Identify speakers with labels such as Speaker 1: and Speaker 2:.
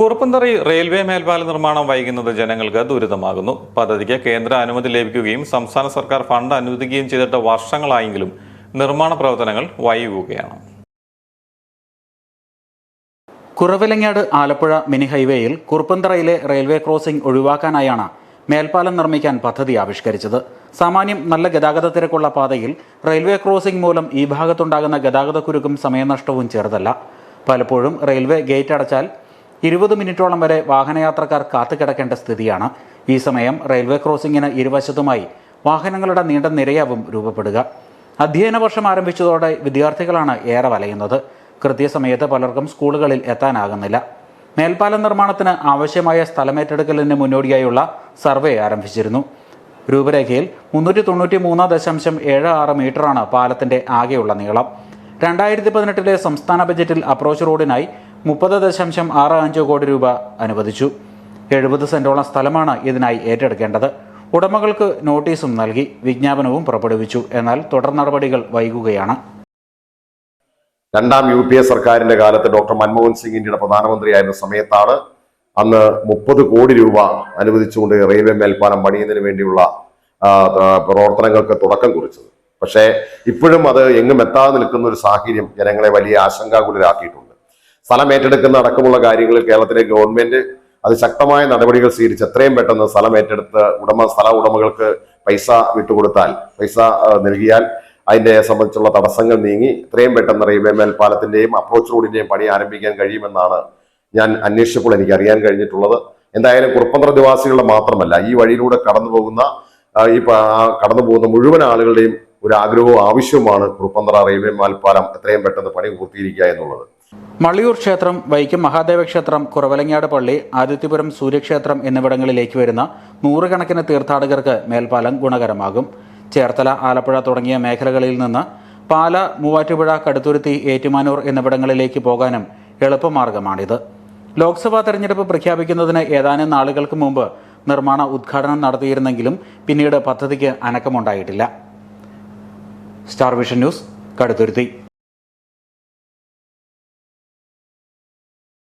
Speaker 1: കുറുപ്പന്തറി railway മേൽപ്പാല നിർമ്മാണം വൈകുന്നത് ജനങ്ങൾക്ക് ദുരിതമാകുന്നു. പദ്ധതിക്ക് കേന്ദ്ര അനുമതി ലഭിക്കുകയും സംസ്ഥാന സർക്കാർ ഫണ്ട് അനുവദിക്കുകയും ചെയ്തിട്ട് വർഷങ്ങളായെങ്കിലും നിർമ്മാണ പ്രവർത്തനങ്ങൾ വൈകുകയാണ്.
Speaker 2: കുറവിലങ്ങാട് ആലപ്പുഴ മിനി ഹൈവേയിൽ കുറുപ്പന്തറയിലെ റെയിൽവേ ക്രോസിംഗ് ഒഴിവാക്കാനായാണ് മേൽപ്പാലം നിർമ്മിക്കാൻ പദ്ധതി ആവിഷ്കരിച്ചത്. സാമാന്യം നല്ല ഗതാഗത തിരക്കുള്ള പാതയിൽ റെയിൽവേ ക്രോസിംഗ് മൂലം ഈ ഭാഗത്തുണ്ടാകുന്ന ഗതാഗത കുരുക്കും സമയനഷ്ടവും ചെറുതല്ല. പലപ്പോഴും റെയിൽവേ ഗേറ്റ് അടച്ചാൽ ഇരുപത് മിനിറ്റോളം വരെ വാഹനയാത്രക്കാർ കാത്തുകിടക്കേണ്ട സ്ഥിതിയാണ്. ഈ സമയം റെയിൽവേ ക്രോസിംഗിന് ഇരുവശത്തുമായി വാഹനങ്ങളുടെ നീണ്ട നിരയാവും രൂപപ്പെടുക. അധ്യയന വർഷം ആരംഭിച്ചതോടെ വിദ്യാർത്ഥികളാണ് ഏറെ വലയുന്നത്. കൃത്യസമയത്ത് പലർക്കും സ്കൂളുകളിൽ എത്താനാകുന്നില്ല. മേൽപ്പാലം നിർമ്മാണത്തിന് ആവശ്യമായ സ്ഥലമേറ്റെടുക്കലിന് മുന്നോടിയായുള്ള സർവേ ആരംഭിച്ചിരുന്നു. രൂപരേഖയിൽ മുന്നൂറ്റി തൊണ്ണൂറ്റി മൂന്ന് ദശാംശം ഏഴ് ആറ് മീറ്ററാണ് പാലത്തിന്റെ ആകെയുള്ള നീളം. രണ്ടായിരത്തി പതിനെട്ടിലെ സംസ്ഥാന ബജറ്റിൽ അപ്രോച്ച് റോഡിനായി മുപ്പത് ദശാംശം ആറ് അഞ്ച് കോടി രൂപ അനുവദിച്ചു. എഴുപത് സെന്റോളം സ്ഥലമാണ് ഇതിനായി ഏറ്റെടുക്കേണ്ടത്. ഉടമകൾക്ക് നോട്ടീസും നൽകി വിജ്ഞാപനവും പുറപ്പെടുവിച്ചു. എന്നാൽ തുടർ നടപടികൾ വൈകുകയാണ്.
Speaker 3: രണ്ടാം യു പി എ സർക്കാരിന്റെ കാലത്ത് ഡോക്ടർ മൻമോഹൻ സിംഗ് ഇന്ത്യയുടെ പ്രധാനമന്ത്രിയായിരുന്ന സമയത്താണ് അന്ന് മുപ്പത് കോടി രൂപ അനുവദിച്ചുകൊണ്ട് റെയിൽവേ മേൽപ്പാലം പണിയുന്നതിന് വേണ്ടിയുള്ള പ്രവർത്തനങ്ങൾക്ക് തുടക്കം കുറിച്ചത്. പക്ഷേ ഇപ്പോഴും അത് എങ്ങും എത്താതെ നിൽക്കുന്ന ഒരു സാഹചര്യം ജനങ്ങളെ വലിയ ആശങ്കാകുലരാക്കിയിട്ടുണ്ട്. സ്ഥലം ഏറ്റെടുക്കുന്ന അടക്കമുള്ള കാര്യങ്ങളിൽ കേരളത്തിലെ ഗവൺമെന്റ് അത് ശക്തമായ നടപടികൾ സ്വീകരിച്ച് എത്രയും പെട്ടെന്ന് സ്ഥലം ഏറ്റെടുത്ത് ഉടമ സ്ഥല ഉടമകൾക്ക് പൈസ വിട്ടുകൊടുത്താൽ പൈസ നൽകിയാൽ അതിനെ സംബന്ധിച്ചുള്ള തടസ്സങ്ങൾ നീങ്ങി എത്രയും പെട്ടെന്ന് റെയിൽവേ മേൽപ്പാലത്തിന്റെയും അപ്രോച്ച് റോഡിന്റെയും പണി ആരംഭിക്കാൻ കഴിയുമെന്നാണ് ഞാൻ അന്വേഷിച്ചപ്പോൾ എനിക്ക് അറിയാൻ കഴിഞ്ഞിട്ടുള്ളത്. എന്തായാലും കുറുപ്പന്ത്ര നിവാസികളുടെ മാത്രമല്ല ഈ വഴിയിലൂടെ കടന്നു പോകുന്ന ഈ കടന്നു പോകുന്ന മുഴുവൻ ആളുകളുടെയും ഒരു ആഗ്രഹവും ആവശ്യവുമാണ് കുറുപ്പന്തറ റെയിൽവേ മേൽപ്പാലം എത്രയും പെട്ടെന്ന് പണി പൂർത്തീകരിക്കുക എന്നുള്ളത്.
Speaker 2: മള്ളിയൂർ ക്ഷേത്രം വൈക്കം മഹാദേവ ക്ഷേത്രം കുറവലങ്ങാട് പള്ളി ആദിത്യപുരം സൂര്യക്ഷേത്രം എന്നിവിടങ്ങളിലേക്ക് വരുന്ന നൂറുകണക്കിന് തീർത്ഥാടകർക്ക് മേൽപ്പാലം ഗുണകരമാകും. ചേർത്തല ആലപ്പുഴ തുടങ്ങിയ മേഖലകളിൽ നിന്ന് പാല മൂവാറ്റുപുഴ കടുത്തുരുത്തി ഏറ്റുമാനൂർ എന്നിവിടങ്ങളിലേക്ക് പോകാനും എളുപ്പമാർഗമാണിത്. ലോക്സഭാ തെരഞ്ഞെടുപ്പ് പ്രഖ്യാപിക്കുന്നതിന് ഏതാനും നാളുകൾക്ക് മുമ്പ് നിർമ്മാണ ഉദ്ഘാടനം നടത്തിയിരുന്നെങ്കിലും പിന്നീട് പദ്ധതിക്ക് അനക്കമുണ്ടായിട്ടില്ല. Star Vision News Kaduthuruthy.